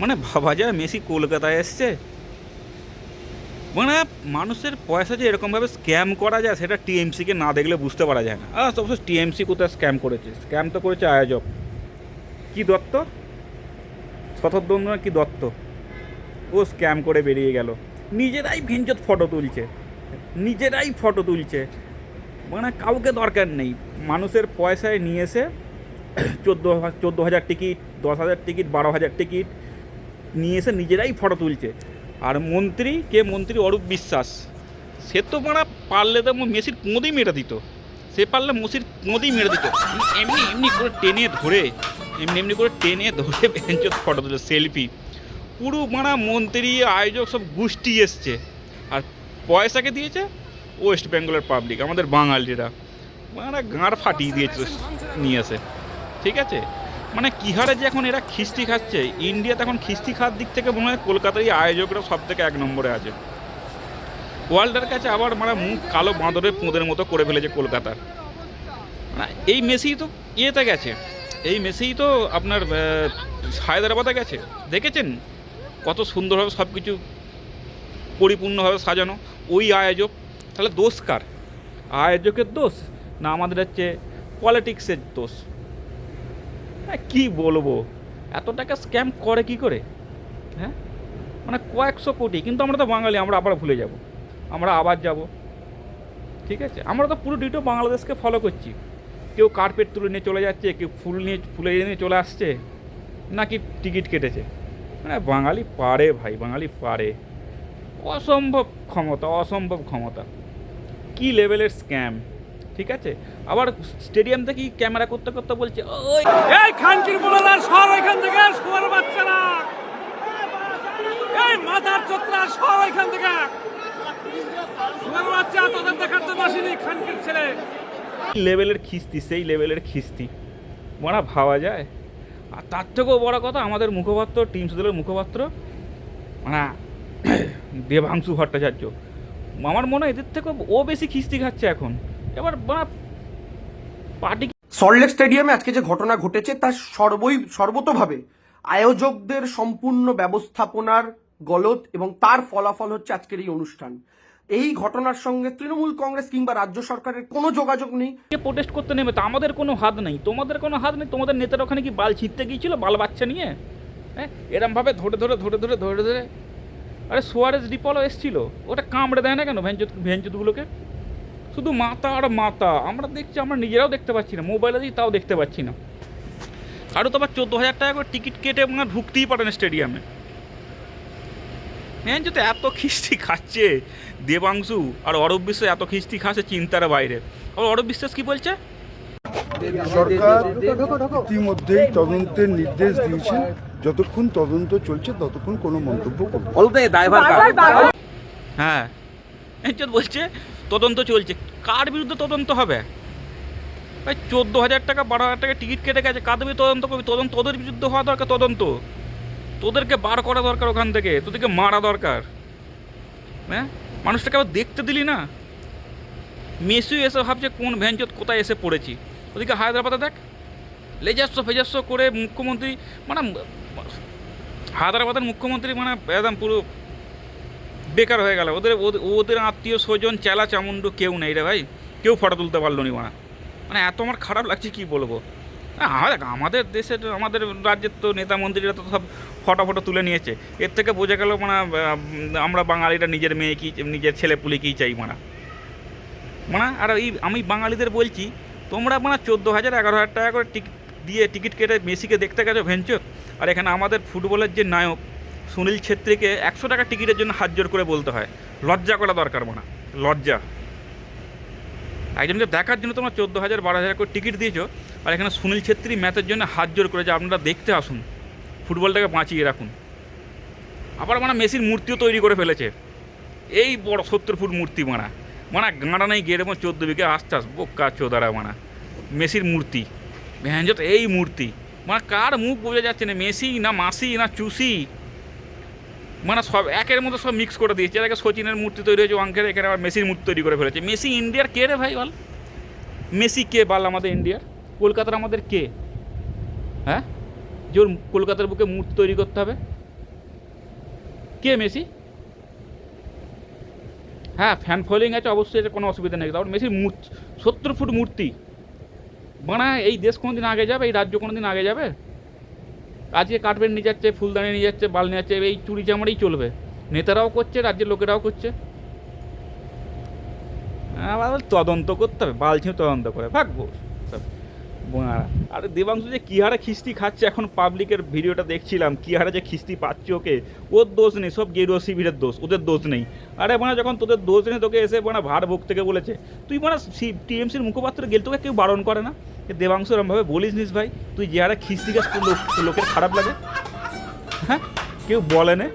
মানে ভাবা যায় মেসি কলকাতায় এসছে। মানে মানুষের পয়সা যে এরকমভাবে স্ক্যাম করা যায়, সেটা টিএমসিকে না দেখলে বুঝতে পারা যায় না। আর অবশ্য টিএমসি কোথায় স্ক্যাম করেছে? স্ক্যাম তো করেছে আয়োজক। কি দত্ত? শতদ্বন্দ্ব কি দত্ত? ও স্ক্যাম করে বেরিয়ে গেল। নিজেরাই ভেঞ্চত ফটো তুলছে। নিজেরাই ফটো তুলছে। মানে কাউকে দরকার নেই। মানুষের পয়সায় নিয়ে এসে চোদ্দ চোদ্দ হাজার টিকিট দশ হাজার টিকিট বারো হাজার টিকিট নিয়ে এসে নিজেরাই ফটো তুলছে। আর মন্ত্রী, কে মন্ত্রী? অরূপ বিশ্বাস। সে তো মারা পারলে তো মেসির কোঁদেই মেরে দিত। সে পারলে মসির কোঁদেই মেরে দিত। এমনি এমনি করে টেনে ধরে, এমনি এমনি করে টেনে ধরে বেঞ্চত ফটো তুলে সেলফি। পুরো মানে মন্ত্রী, আয়োজক সব গোষ্ঠী এসছে। আর পয়সাকে দিয়েছে ওয়েস্ট বেঙ্গলের পাবলিক, আমাদের বাঙালিরা। মানে গাঁড় ফাটিয়ে দিয়েছে নিয়ে এসে ঠিক আছে? মানে কী হারে যে এখন এরা খিস্তি খাচ্ছে? ইন্ডিয়াতে এখন খিস্তি খাওয়ার দিক থেকে মনে হয় কলকাতার এই আয়োজকরা সব থেকে এক নম্বরে আছে। ওয়ার্ল্ডের কাছে আবার মানে মুখ কালো বাঁদরের পোঁদের মতো করে ফেলেছে কলকাতার মানে এই মেসি তো ইয়েতে গেছে। এই মেসিই তো আপনার হায়দ্রাবাদে গেছে। দেখেছেন কত সুন্দরভাবে সব কিছু পরিপূর্ণভাবে সাজানো? ওই আয়োজক, তাহলে দোষ কার? আয়োজকের দোষ না আমাদের হচ্ছে পলিটিক্সের দোষ? হ্যাঁ কী বলব? এত টাকা স্ক্যাম করে কি করে? হ্যাঁ? মানে কয়েকশো কোটি, কিন্তু আমরা তো বাঙালি, আমরা আবার ভুলে যাব। আমরা আবার যাব। ঠিক আছে? আমরা তো পুরো ডিটো বাংলাদেশকে ফলো করছি। কেউ কার্পেট তুলে নিয়ে চলে যাচ্ছে, কেউ ফুল নিয়ে, ফুলে নিয়ে চলে আসছে, নাকি টিকিট কেটেছে। মানে বাঙালি পারে ভাই, বাঙালি পারে। অসম্ভব ক্ষমতা অসম্ভব ক্ষমতা। কি লেভেলের স্ক্যাম ঠিক আছে? আবার স্টেডিয়াম থেকে ক্যামেরা করতে করতে বলছে ওই এই খানকির বলার সর এখান থেকে শুয়ার বাচ্চারা। এই মাথার চোত্রা সর এখান থেকে। শুয়ার বাচ্চা তোদের দেখার জন্য আসেনি খানকির ছেলে। লেভেলের খিস্তি সেই লেভেলের খিস্তি। মারা ভাবা যায়। আর তার থেকেও বড় কথা আমাদের মুখপাত্র টিম সুদলের মুখপাত্র মানে দেবাংশু ভট্টাচার্য। আমার মনে হয় এদের থেকে ও বেশি খিস্তি খাচ্ছে এখন। এবার মানে পার্টি সল্টলেক স্টেডিয়ামে আজকে যে ঘটনা ঘটেছে তা সর্বই সর্বতভাবে আয়োজকদের সম্পূর্ণ ব্যবস্থাপনার গলত এবং তার ফলাফল হচ্ছে আজকের এই অনুষ্ঠান। এই ঘটনার সঙ্গে তৃণমূল কংগ্রেস কিংবা রাজ্য সরকারের কোনো যোগাযোগ নেই। প্রোটেস্ট করতে নেবে তো আমাদের কোনো হাত নেই। তোমাদের কোনো হাত নেই? তোমাদের নেতার ওখানে কি বাল ছিটতে গিয়েছিল? বাল বাচ্চা নিয়ে? হ্যাঁ? এরমভাবে ধরে ধরে ধরে ধরে ধরে ধরে। আরে সোয়ারেজ ডিপলও এসছিল। ওটা কামড়ে দেয় না কেন ভেঞ্চুত ভেঞ্চুতগুলোকে শুধু মাথা আর মাথা আমরা দেখছি আমরা নিজেরাও দেখতে পাচ্ছি না মোবাইলে দিই তাও দেখতে পাচ্ছি না। আরও তো আবার চোদ্দ হাজার টাকা করে টিকিট কেটে মানে ঢুকতেই পারে না স্টেডিয়ামে। ভেঞ্চুতে এত খিস্তি খাচ্ছে দেবাংশু আর অরব বিশ্বাস এত খিস্তি খাচ্ছে চিন্তার বাইরে। আর অরব বিশ্বাস কি বলছে? সরকার ইতিমধ্যেই তদন্তের নির্দেশ দিয়েছেন যতক্ষণ তদন্ত চলছে ততক্ষণ কোনো মন্তব্য করবে হ্যাঁ বলছে তদন্ত চলছে। কার বিরুদ্ধে তদন্ত হবে? ভাই চোদ্দ হাজার টাকা বারো হাজার টাকা টিকিট কেটে গেছে। কাদের তদন্ত করবি? তদন্ত তোদের বিরুদ্ধে হওয়া দরকার, তদন্ত। তোদেরকে বার করা দরকার ওখান থেকে। তোদেরকে মারা দরকার। হ্যাঁ? মানুষটাকে আবার দেখতে দিলি না? মেসিও এসে ভাবছে, কোন ভ্যানচত কোথায় এসে পড়েছি? ওদিকে হায়দ্রাবাদে দেখ। লেজাস্য ফেজাস্য করে মুখ্যমন্ত্রী মানে হায়দ্রাবাদের মুখ্যমন্ত্রী মানে একদম পুরো বেকার হয়ে গেল। ওদের ওদের- আত্মীয় স্বজন চেলা চামুন্ডু কেউ নেই রে ভাই। কেউ ফটো তুলতে পারল নি মানা মানে এত আমার খারাপ লাগছে কি বলব? না, আমাদের আমাদের দেশের আমাদের রাজ্যের তো নেতা মন্ত্রীরা তো সব ফটো ফটো তুলে নিয়েছে। এর থেকে বোঝা গেল মানে আমরা বাঙালিরা নিজের মেয়ে কি নিজের ছেলে পুলিকেই চাই মানা। মানে আর এই আমি বাঙালিদের বলছি তোমরা মানে চোদ্দ হাজার এগারো হাজার টাকা করে টিকিট দিয়ে টিকিট কেটে মেসিকে দেখতে গেছো ভেঞ্চর আর এখানে আমাদের ফুটবলের যে নায়ক সুনীল ছেত্রীকে একশো টাকা টিকিটের জন্য হাত জোর করে বলতে হয়। লজ্জা করা দরকার মানে লজ্জা। একজনকে দেখার জন্য তোমরা চোদ্দ হাজার, বারো হাজার করে টিকিট দিয়েছ, আর এখানে সুনীল ছেত্রী ম্যাচের জন্য হাত জোর করে যে আপনারা দেখতে আসুন। ফুটবলটাকে বাঁচিয়ে রাখুন। আবার মানে মেসির মূর্তিও তৈরি করে ফেলেছে। এই বড় সত্তর ফুট মূর্তি মানা। মানা গাঁড়া নেই, গেড়ে মো চোদ্দ বিঘে আস্তে আস বোকা চোদারা মানা। মেসির মূর্তি। ভ্যাঞ্জত এই মূর্তি। মানে কার মুখ বোঝা যাচ্ছে না, মেসি না মাসি না চুসি? মানে সব, একের মতো সব মিক্স করে দিয়েছে। এর আগে সচিনের মূর্তি তৈরি হয়েছে অঙ্কের এখানে আবার মেসির মূর্তি তৈরি করে ফেলেছে। মেসি ইন্ডিয়ার কে রে ভাই বল? মেসি কে বল আমাদের ইন্ডিয়ার? কলকাতার আমাদের কে? হ্যাঁ? যে ওর কলকাতার বুকে মূর্তি তৈরি করতে হবে। কে মেসি? হ্যাঁ ফ্যান ফলোয়িং আছে, অবশ্যই এটা কোনো অসুবিধা নেই। তারপর মেসির মূর্তি, সত্তর ফুট মূর্তি। বানা এই দেশ কোনো দিন আগে যাবে, এই রাজ্য কোনো দিন আগে যাবে? আজকে কার্পেট নিয়ে যাচ্ছে, ফুলদানি নিয়ে যাচ্ছে, বাল নিয়ে যাচ্ছে, এই চুরি চামারেই চলবে। নেতারাও করছে, রাজ্যের লোকেরাও করছে। তদন্ত করতে হবে বালছি তদন্ত করে সব বোনারা। আরে দেবাংশু যে কী হারে খিস্তি খাচ্ছে, এখন পাবলিকের ভিডিওটা দেখছিলাম, কী হারে যে খিস্তি পাচ্ছে ওকে, ওর দোষ নেই, সব গেরুয়া শিবিরের দোষ, ওদের দোষ নেই। আরে বোনা, যখন তোদের দোষ নেই, তোকে এসে বোনা ভার ভোগ থেকে বলেছে, তুই বোনা টিএমসির মুখপাত্র গেলে তোকে কেউ বারণ করে না? দেবাংশু এরমভাবে বলিস নিস ভাই, তুই যে হারে খিস্তি গাছ লোকের খারাপ লাগে। হ্যাঁ? কেউ বলে না।